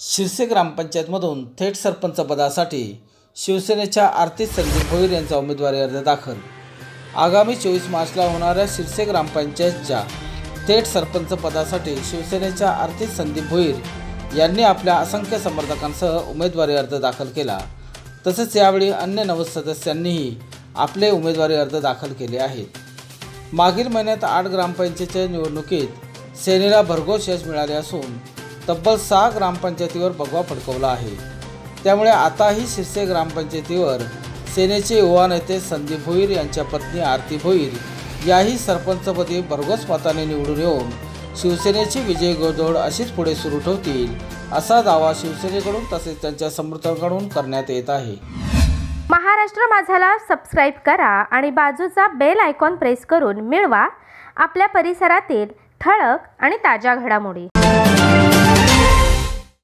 शिरसे ग्रामपंचायतमधून थेट सरपंच पदासाठी शिवसेनेच्या आरती संदीप भोईर यांचा उमेदवारी अर्ज दाखल. आगामी चोवीस मार्चला होणाऱ्या शिरसे ग्रामपंचायतच्या थेट सरपंच पदासाठी शिवसेनेच्या आरती संदीप भोईर यांनी आपल्या असंख्य समर्थकांसह उमेदवारी अर्ज दाखल केला. तसेच यावेळी अन्य नव सदस्यांनीही आपले उमेदवारी अर्ज दाखल केले आहेत. मागील महिन्यात आठ ग्रामपंचायतीच्या निवडणुकीत सेनेला भरघोस यश मिळाले असून तब्बल सहा ग्रामपंचायतीवर भगवा फडकवला आहे. त्यामुळे आताही शिरसे ग्रामपंचायतीवर सेनेचे युवा नेते संदीप भोईर यांच्या पत्नी आरती भोईर याही सरपंचपदी भरघोस मताने निवडून येऊन शिवसेनेची विजय गोदोड अशीच पुढे सुरू ठेवतील असा दावा शिवसेनेकडून तसेच त्यांच्या समर्थकांकडून करण्यात येत आहे. महाराष्ट्र माझाला सबस्क्राईब करा आणि बाजूचा बेल आयकॉन प्रेस करून मिळवा. आपल्या परिसरातील ठळक आणि ताज्या घडामोडी.